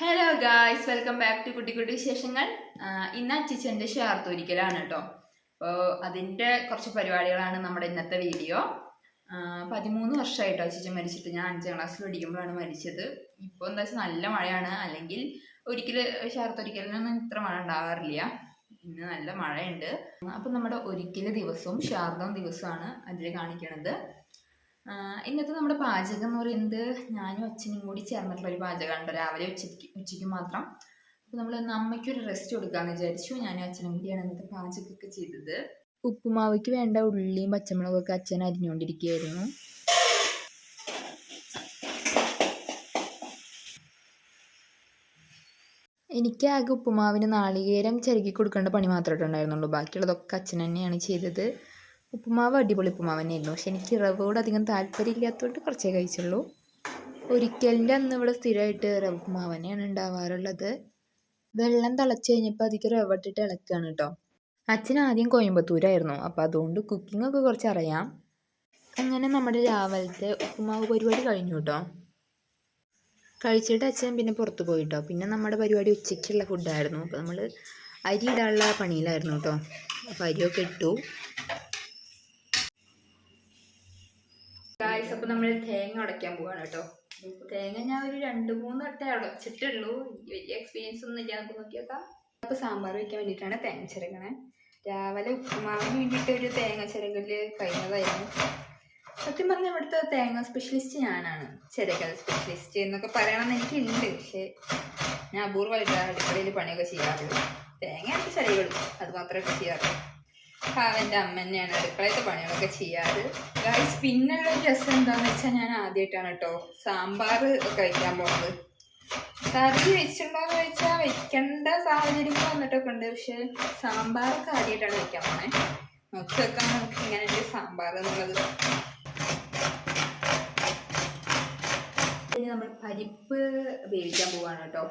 Hello guys welcome back to കുട്ടി കുട്ടി വിശേഷങ്ങൾ ഇന്ന് അച്ചിച്ചന്റെ ഷാർത്തൊരിക്കലാണ് കേട്ടോ. അപ്പോൾ അതിന്റെ കുറച്ച് പരിപാടികളാണ് നമ്മുടെ ഇന്നത്തെ വീഡിയോ. പതിമൂന്ന് വർഷമായിട്ടോ അച്ചിച്ചൻ മരിച്ചിട്ട്. ഞാൻ അഞ്ചാം ക്ലാസ്സിൽ പഠിക്കുമ്പോഴാണ് മരിച്ചത്. ഇപ്പോൾ എന്താ വെച്ചാൽ നല്ല മഴയാണ്. അല്ലെങ്കിൽ ഒരിക്കൽ ഷാർത്തൊരിക്കലിനൊന്നും ഇത്ര മഴ ഉണ്ടാകാറില്ല ഇന്ന് നല്ല മഴയുണ്ട്. അപ്പം നമ്മുടെ ഒരിക്കൽ ദിവസവും ശാരദം ദിവസമാണ് അതിൽ കാണിക്കണത്. ഇന്നത്തെ നമ്മുടെ പാചകം എന്ന് പറയുന്നത് ഞാനും അച്ഛനും കൂടി ചേർന്നിട്ടുള്ള ഒരു പാചകമാണ്. രാവിലെ ഉച്ചയ്ക്ക് ഉച്ചയ്ക്ക് മാത്രം. അപ്പോൾ നമ്മൾ അമ്മയ്ക്കൊരു റെസ്റ്റ് കൊടുക്കാന്ന് വിചാരിച്ചു. ഞാനും അച്ഛനും കൂടിയാണ് ഇന്നത്തെ പാചകമൊക്കെ ചെയ്തത്. ഉപ്പുമാവയ്ക്ക് വേണ്ട ഉള്ളിയും പച്ചമുളകൊക്കെ അച്ഛൻ അരിഞ്ഞുകൊണ്ടിരിക്കുകയായിരുന്നു എനിക്ക് ആകെ ഉപ്പുമാവിന് നാളികേരം ചിരകി കൊടുക്കേണ്ട പണി മാത്രമേ ഉണ്ടായിരുന്നുള്ളൂ. ബാക്കിയുള്ളതൊക്കെ അച്ഛൻ തന്നെയാണ് ചെയ്തത്. ഉപ്പുമാവ് അടിപൊളി ഉപ്പുമാവ് തന്നെയായിരുന്നു പക്ഷെ എനിക്ക് റവയോട് അധികം താല്പര്യമില്ലാത്തതുകൊണ്ട് കുറച്ചേ കഴിച്ചുള്ളൂ. ഒരിക്കലിന്റെ അന്ന് ഇവിടെ സ്ഥിരമായിട്ട് റവ ഉപ്പുമാവ് തന്നെയാണ് ഉണ്ടാവാറുള്ളത്. വെള്ളം തിളച്ച് കഴിഞ്ഞപ്പോൾ അതിക്ക് റവ ഇട്ടിട്ട് ഇളക്കുകയാണ് കേട്ടോ. അച്ഛൻ ആദ്യം കോയമ്പത്തൂരായിരുന്നു. അപ്പോൾ അതുകൊണ്ട് കുക്കിംഗ് ഒക്കെ കുറച്ച് അറിയാം. അങ്ങനെ നമ്മുടെ രാവിലത്തെ ഉപ്പുമാവ് പരിപാടി കഴിഞ്ഞു കേട്ടോ. കഴിച്ചിട്ട് അച്ഛൻ പിന്നെ പുറത്ത് പോയിട്ടോ പിന്നെ നമ്മുടെ പരിപാടി ഉച്ചയ്ക്കുള്ള ഫുഡായിരുന്നു അപ്പോൾ നമ്മൾ അരി ഇടാനുള്ള പണിയിലായിരുന്നു കേട്ടോ. അപ്പോൾ അരിയൊക്കെ ഇട്ടു. ഗായ്സ് അപ്പൊ നമ്മൾ തേങ്ങ ഉടയ്ക്കാൻ പോവാണ് കേട്ടോ. തേങ്ങ ഞാൻ ഒരു രണ്ട് മൂന്ന് വട്ടം ഉടച്ചിട്ടുള്ളൂ വലിയ എക്സ്പീരിയൻസ് ഒന്നും ഇല്ല. നമുക്ക് നോക്കിയേക്കാം. അപ്പോൾ സാമ്പാർ വയ്ക്കാൻ വേണ്ടിയിട്ടാണ് തേങ്ങ ചിരകണേ രാവിലെ ഉപ്പുമാവിന് വേണ്ടിയിട്ട് ഒരു തേങ്ങ ചിരകൽ കഴിഞ്ഞതായിരുന്നു. സത്യം പറഞ്ഞാൽ ഇവിടുത്തെ തേങ്ങ സ്പെഷ്യലിസ്റ്റ് ഞാനാണ്. ചിരകൽ സ്പെഷ്യലിസ്റ്റ് എന്നൊക്കെ പറയണമെന്ന് എനിക്കുണ്ട്. പക്ഷേ ഞാൻ അപൂർവമായിട്ട് അടുക്കളയിൽ പണിയൊക്കെ ചെയ്യാറുള്ളൂ തേങ്ങ എനിക്ക് ചിരകളും അത് മാത്രമേ ചെയ്യാറുള്ളൂ. എന്റെ അമ്മ തന്നെയാണ് അടുക്കളയത്തെ പണികളൊക്കെ ചെയ്യാറ്. ഗായ്സ് പിന്നുള്ള ഒരു രസം എന്താന്ന് വെച്ചാൽ ഞാൻ ആദ്യമായിട്ടാണ് കേട്ടോ സാമ്പാർ ഒക്കെ വയ്ക്കാൻ പോകുന്നത് കറി വെച്ചിട്ടുണ്ടോന്ന് വെച്ചാൽ വെക്കേണ്ട സാഹചര്യങ്ങൾ വന്നിട്ടൊക്കെ ഉണ്ട്. പക്ഷെ സാമ്പാറൊക്കെ ആദ്യമായിട്ടാണ് വെക്കാൻ പോണേ. നോക്കി വെക്കാൻ നമുക്ക് ഇങ്ങനെ ഒരു സാമ്പാർ എന്നുള്ളത്. നമ്മൾ പരിപ്പ് വേവിക്കാൻ പോവാണ് കേട്ടോ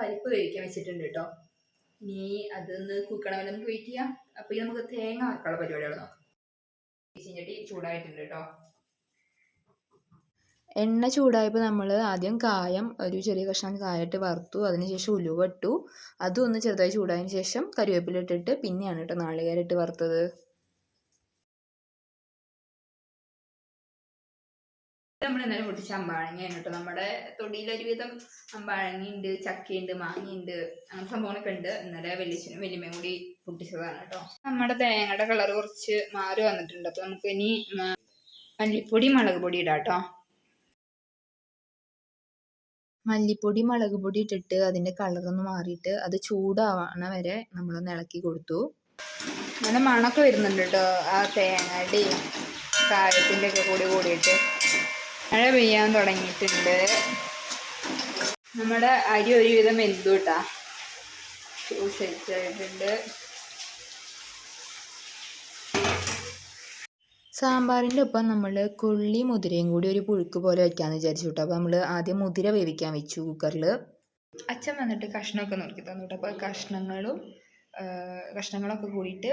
പരിപ്പ് വേവിക്കാൻ വെച്ചിട്ടുണ്ട് കേട്ടോ ഇനി അതൊന്ന് കുക്കണമെങ്കിൽ നമുക്ക് വെയിറ്റ് ചെയ്യാം. അപ്പോൾ നമുക്ക് തേങ്ങ വറക്കാനുള്ള പരിപാടികൾ നോക്കാം. ചീഞ്ചട്ടി ചൂടായിട്ടുണ്ട് കേട്ടോ എണ്ണ ചൂടായപ്പോൾ നമ്മൾ ആദ്യം കായം ഒരു ചെറിയ കഷ്ണം കായിട്ട് വറുത്തു അതിനുശേഷം ഉലുവ ഇട്ടു. അതും ഒന്ന് ചെറുതായി ചൂടായതിനു ശേഷം കറിവേപ്പില ഇട്ടിട്ട് പിന്നെയാണ് കേട്ടോ നാളികേരം ഇട്ട് വറുത്തത്. നമ്മൾ ഇന്നലെ പൊട്ടിച്ച അമ്പാഴങ്ങയാണ് കേട്ടോ. നമ്മുടെ തൊടിയിൽ ഒരുവിധം അമ്പാഴങ്ങയുണ്ട് ചക്കയുണ്ട് മാങ്ങയുണ്ട് അങ്ങനെ സംഭവങ്ങളൊക്കെ ഉണ്ട്. ഇന്നലെ വലിയച്ഛനും വലിയമ്മയും കൂടി പൊട്ടിച്ചതാണ് കേട്ടോ. നമ്മുടെ തേങ്ങയുടെ കളർ കുറച്ച് മാറി വന്നിട്ടുണ്ട്. അപ്പൊ നമുക്ക് ഇനി മല്ലിപ്പൊടി മുളക് പൊടി ഇടാം കേട്ടോ. മല്ലിപ്പൊടി മുളക് പൊടി ഇട്ടിട്ട് അതിന്റെ കളർ ഒന്ന് മാറിയിട്ട് അത് ചൂടാവണ വരെ നമ്മളൊന്ന് ഇളക്കി കൊടുത്തു. നല്ല മണമൊക്കെ വരുന്നുണ്ട് കേട്ടോ ആ തേങ്ങയുടെയും കായത്തിന്റെ ഒക്കെ കൂടി കൂടിയിട്ട്. മഴ പെയ്യാൻ തുടങ്ങിയിട്ടുണ്ട്. നമ്മുടെ അരി ഒരുവിധം എന്തുട്ടാ കേട്ടാ സെറ്റ് ആയിട്ടുണ്ട്. സാമ്പാറിന്റെ ഒപ്പം നമ്മൾ കൊള്ളി മുതിരയും കൂടി ഒരു പുഴുക്ക് പോലെ വയ്ക്കാമെന്ന് വിചാരിച്ചു കേട്ടോ അപ്പോൾ നമ്മൾ ആദ്യം മുതിര വേവിക്കാൻ വെച്ചു കുക്കറിൽ അച്ഛൻ വന്നിട്ട് കഷ്ണമൊക്കെ നോക്കി തന്നു കേട്ടോ അപ്പോൾ കഷ്ണങ്ങളും കഷ്ണങ്ങളൊക്കെ കൂടിയിട്ട്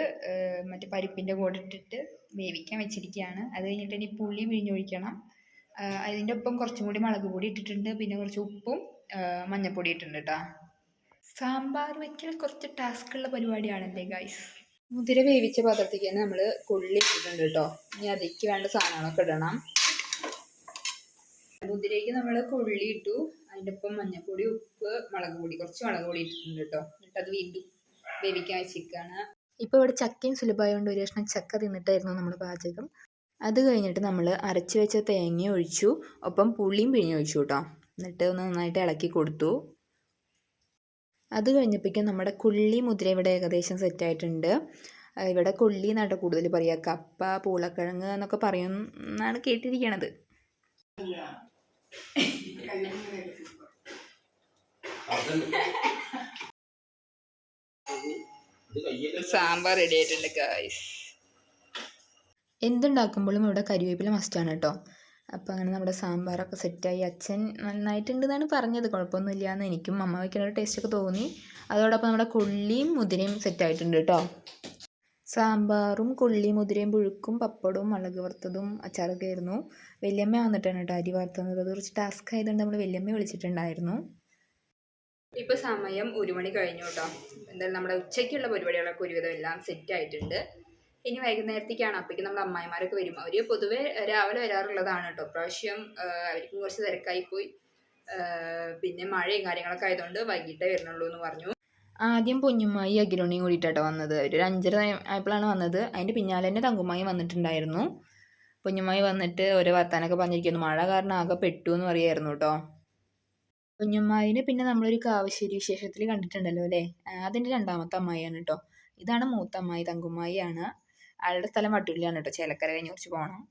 മറ്റേ പരിപ്പിന്റെ കൂടെ ഇട്ടിട്ട് വേവിക്കാൻ വെച്ചിരിക്കുകയാണ് അത് കഴിഞ്ഞിട്ട് ഇനി പുളി പിഴിഞ്ഞൊഴിക്കണം. അതിന്റെ ഒപ്പം കുറച്ചും കൂടി മുളക് പൊടി ഇട്ടിട്ടുണ്ട്. പിന്നെ കുറച്ച് ഉപ്പും മഞ്ഞപ്പൊടി ഇട്ടിട്ടുണ്ട് കേട്ടോ. സാമ്പാർ വെക്കൽ കുറച്ച് ടാസ്ക് ഉള്ള പരിപാടിയാണല്ലേ ഗൈസ് മുതിര വേവിച്ച പാത്രത്തേക്ക് തന്നെ നമ്മൾ കൊള്ളി ഇട്ടിട്ടുണ്ട് കേട്ടോ. ഇനി അതിലേക്ക് വേണ്ട സാധനങ്ങളൊക്കെ ഇടണം. മുതിരയ്ക്ക് നമ്മൾ കൊള്ളി ഇട്ടു. അതിന്റെ ഒപ്പം മഞ്ഞൾപ്പൊടി ഉപ്പ് മുളക് പൊടി കുറച്ച് മുളക് പൊടി ഇട്ടിട്ടുണ്ട് കേട്ടോ. എന്നിട്ട് അത് വീണ്ടും വേവിക്കാൻ വെച്ചിരിക്കുകയാണ് ഇപ്പോൾ ഇവിടെ ചക്കയും സുലഭമായതുകൊണ്ട് ഒരു കഷ്ണം ചക്ക തിന്നിട്ടായിരുന്നു നമ്മുടെ പാചകം. അത് കഴിഞ്ഞിട്ട് നമ്മൾ അരച്ച് വെച്ച തേങ്ങ ഒഴിച്ചു. ഒപ്പം പുളിയും പിഴിഞ്ഞൊഴിച്ചു കേട്ടോ എന്നിട്ട് ഒന്ന് നന്നായിട്ട് ഇളക്കി കൊടുത്തു. അത് കഴിഞ്ഞപ്പോഴേക്കും നമ്മുടെ കുള്ളി മുദ്ര ഇവിടെ ഏകദേശം സെറ്റായിട്ടുണ്ട് ഇവിടെ കൊള്ളി എന്നാട്ടോ കൂടുതൽ പറയുക കപ്പ പൂളക്കിഴങ്ങ് എന്നൊക്കെ പറയും എന്നാണ് കേട്ടിരിക്കണത്. സാമ്പാർ റെഡി ആയിട്ടുണ്ട് ഗായ്സ് എന്തുണ്ടാക്കുമ്പോഴും ഇവിടെ കരിവേപ്പില മസ്റ്റാണ് കേട്ടോ അപ്പോൾ അങ്ങനെ നമ്മുടെ സാമ്പാറൊക്കെ സെറ്റായി അച്ഛൻ നന്നായിട്ടുണ്ടെന്നാണ് പറഞ്ഞത്. കുഴപ്പമൊന്നുമില്ല എന്ന് എനിക്കും അമ്മ വയ്ക്കുന്ന ഒരു ടേസ്റ്റൊക്കെ തോന്നി. അതോടൊപ്പം നമ്മുടെ കൊള്ളിയും മുതിരയും സെറ്റായിട്ടുണ്ട് കേട്ടോ സാമ്പാറും കൊള്ളിയും മുതിരയും പുഴുക്കും പപ്പടവും മുളക് വറുത്തതും അച്ചാറൊക്കെ ആയിരുന്നു. വല്യമ്മ വന്നിട്ടാണ് കേട്ടോ അരി വറുത്തുന്നത് അത് കുറച്ച് ടാസ്ക് ആയതുകൊണ്ട് നമ്മൾ വല്യമ്മ വിളിച്ചിട്ടുണ്ടായിരുന്നു. ഇപ്പോൾ സമയം ഒരു മണി കഴിഞ്ഞു കേട്ടോ എന്തായാലും നമ്മുടെ ഉച്ചയ്ക്കുള്ള പരിപാടികളൊക്കെ ഒരുവിധം എല്ലാം സെറ്റ് ആയിട്ടുണ്ട്. ഇനി വൈകുന്നേരത്തേക്കാണ്. അപ്പോഴേക്കും നമ്മുടെ അമ്മായിമാരൊക്കെ വരും. അവർ പൊതുവെ രാവിലെ വരാറുള്ളതാണ് കേട്ടോ. പ്രാവശ്യം അവർക്കും കുറച്ച് തിരക്കായി പോയി. പിന്നെ മഴയും കാര്യങ്ങളൊക്കെ ആയതുകൊണ്ട് വൈകിട്ടേ വരുന്നുള്ളൂ എന്ന് പറഞ്ഞു. ആദ്യം പൊന്നുമായി അഖിലോണിയും കൂടിയിട്ടാണ് വന്നത്. ഒരു അഞ്ചര ആയപ്പോഴാണ് വന്നത്. അതിന്റെ പിന്നാലെ തന്നെ തങ്കുമായി വന്നിട്ടുണ്ടായിരുന്നു. പൊന്നുമായി വന്നിട്ട് ഓരോ വർത്താനൊക്കെ പറഞ്ഞിരിക്കുന്നു. മഴ കാരണം ആകെ പെട്ടു എന്ന് പറയായിരുന്നു കേട്ടോ. കുഞ്ഞമ്മായിനെ പിന്നെ നമ്മളൊരു കാവശ്ശേരി വിശേഷത്തിൽ കണ്ടിട്ടുണ്ടല്ലോ അല്ലേ? അതിന്റെ രണ്ടാമത്തെ അമ്മായിയാണ് കേട്ടോ. ഇതാണ് മൂത്തമ്മായി തങ്കുമായി തങ്കുമ്മായിയാണ്. ആളുടെ സ്ഥലം വട്ടൂരിലാണ് കേട്ടോ. ചേലക്കര കഴിഞ്ഞ് കുറച്ച് പോകണം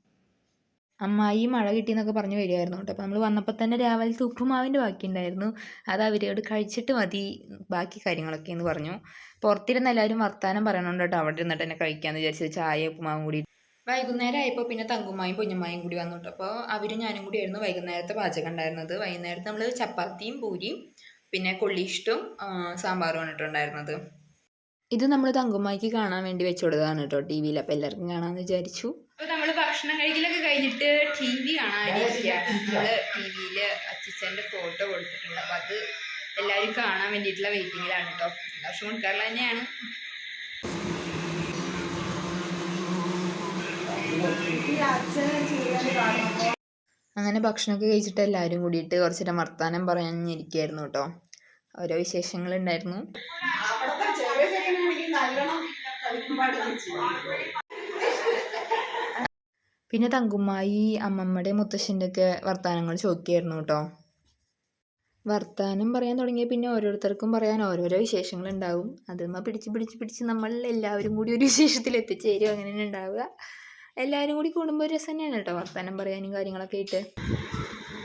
അമ്മായി മഴ കിട്ടിയെന്നൊക്കെ പറഞ്ഞു വരികയായിരുന്നു കേട്ടോ. അപ്പോൾ നമ്മൾ വന്നപ്പോൾ തന്നെ രാവിലത്തെ ഉപ്പുമാവിന്റെ ബാക്കി ഉണ്ടായിരുന്നു. അത് അവരോട് കഴിച്ചിട്ട് മതി ബാക്കി കാര്യങ്ങളൊക്കെ എന്ന് പറഞ്ഞു. പുറത്തിരുന്ന് എല്ലാവരും വർത്താനം പറയണോണ്ട് കേട്ടോ. അവിടെ ഇരുന്നിട്ട് തന്നെ കഴിക്കാമെന്ന് വിചാരിച്ചത് ചായ ഉപ്പുമാവും കൂടി. വൈകുന്നേരം ആയപ്പോൾ പിന്നെ തങ്കുമായും പൊന്നുമായും കൂടി വന്നു കേട്ടോ. അപ്പോൾ അവരും ഞാനും കൂടി ആയിരുന്നു വൈകുന്നേരത്തെ പാചകം ഉണ്ടായിരുന്നത്. വൈകുന്നേരത്ത് നമ്മൾ ചപ്പാത്തിയും പൂരിയും പിന്നെ കൊള്ളിഷ്ടവും സാമ്പാറും ഇട്ടുണ്ടായിരുന്നത് ഇത് നമ്മൾ തങ്കുമായിക്ക് കാണാൻ വേണ്ടി വെച്ചു കൊടുത്തതാണ് കേട്ടോ ടി വിയിൽ. അപ്പോൾ എല്ലാവർക്കും കാണാമെന്ന് വിചാരിച്ചു. അപ്പോൾ നമ്മൾ ഭക്ഷണം കഴിക്കലൊക്കെ കഴിഞ്ഞിട്ട് ടി വി കാണാനിരിക്കുകയാണ് നമ്മൾ ടി വിയിൽ അച്ഛന്റെ ഫോട്ടോ കൊടുത്തിട്ടുണ്ട്. അപ്പോൾ അത് എല്ലാവരും കാണാൻ വേണ്ടിയിട്ടുള്ള വെയിറ്റിങ്ങിലാണ് കേട്ടോ. എല്ലാ കൊടുക്കാറില്ല കൊടുക്കാറുള്ള തന്നെയാണ്. അങ്ങനെ ഭക്ഷണമൊക്കെ കഴിച്ചിട്ട് എല്ലാവരും കൂടിയിട്ട് കുറച്ചിട്ട് വർത്താനം പറഞ്ഞിരിക്കുകയായിരുന്നു കേട്ടോ. ഓരോ വിശേഷങ്ങളുണ്ടായിരുന്നു പിന്നെ തങ്കുമ്മായി അമ്മമ്മയുടെ മുത്തശ്ശന്റെ ഒക്കെ വർത്തമാനങ്ങൾ ചോദിക്കുകയായിരുന്നു കേട്ടോ. വർത്തമാനം പറയാൻ തുടങ്ങിയ പിന്നെ ഓരോരുത്തർക്കും പറയാൻ ഓരോരോ വിശേഷങ്ങൾ ഉണ്ടാവും അതുമ്മ പിടിച്ച് പിടിച്ച് പിടിച്ച് നമ്മൾ എല്ലാവരും കൂടി ഒരു വിശേഷത്തിൽ എത്തിച്ചേരും. അങ്ങനെ ഉണ്ടാവുക. എല്ലാവരും കൂടി കൂടുമ്പോൾ ഒരു രസം തന്നെയാണ് കേട്ടോ വർത്തമാനം പറയാനും കാര്യങ്ങളൊക്കെ ആയിട്ട്.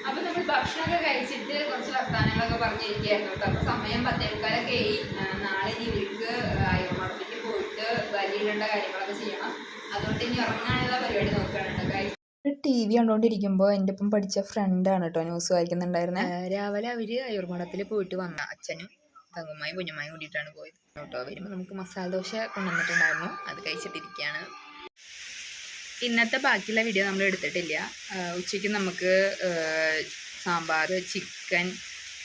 അപ്പോൾ നമ്മൾ ഭക്ഷണമൊക്കെ കഴിച്ചിട്ട് കുറച്ച് വർത്താനങ്ങളൊക്കെ പറഞ്ഞിരിക്കുകയായിരുന്നു കേട്ടോ. അപ്പോൾ സമയം പത്തേക്കാലൊക്കെ ആയി. നാളെ ഇനി വലിയിടേണ്ട കാര്യങ്ങളൊക്കെ ചെയ്യണം. അതുകൊണ്ട് ഇനി ഉറങ്ങാനുള്ള പരിപാടി നോക്കുകയാണ് കേട്ടോ ടി വി കണ്ടുകൊണ്ടിരിക്കുമ്പോൾ എന്റെ ഒപ്പം പഠിച്ച ഫ്രണ്ടാണ് കേട്ടോ ന്യൂസ് വായിക്കുന്നുണ്ടായിരുന്നത് രാവിലെ അവർ അയ്യൂർമഠത്തിൽ പോയിട്ട് വന്ന അച്ഛനും തങ്ങുമായും കുഞ്ഞുമായും കൂടിയിട്ടാണ് പോയത്. കേട്ടോ വരുമ്പോൾ നമുക്ക് മസാല ദോശ കൊണ്ടുവന്നിട്ടുണ്ടായിരുന്നു. അത് കഴിച്ചിട്ടിരിക്കുകയാണ്. ഇന്നത്തെ ബാക്കിയുള്ള വീഡിയോ നമ്മൾ എടുത്തിട്ടില്ല. ഉച്ചയ്ക്ക് നമുക്ക് സാമ്പാർ ചിക്കൻ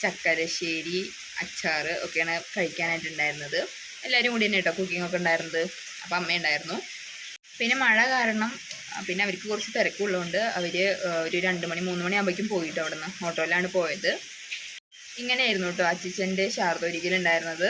ചക്കരശ്ശേരി അച്ചാർ ഒക്കെയാണ് കഴിക്കാനായിട്ടുണ്ടായിരുന്നത്. എല്ലാവരും കൂടി തന്നെ കേട്ടോ കുക്കിംഗ് ഒക്കെ ഉണ്ടായിരുന്നത്. അപ്പം അമ്മയുണ്ടായിരുന്നു. പിന്നെ മഴ കാരണം പിന്നെ അവർക്ക് കുറച്ച് തിരക്കുള്ളതുകൊണ്ട് അവർ ഒരു രണ്ട് മണി മൂന്ന് മണി ആകുമ്പോഴേക്കും പോയിട്ട് അവിടെ നിന്ന് ഓട്ടോയിലാണ് പോയത്. ഇങ്ങനെയായിരുന്നു കേട്ടോ അച്ചിച്ചന്റെ ശാരദ ഒരിക്കലുണ്ടായിരുന്നത്.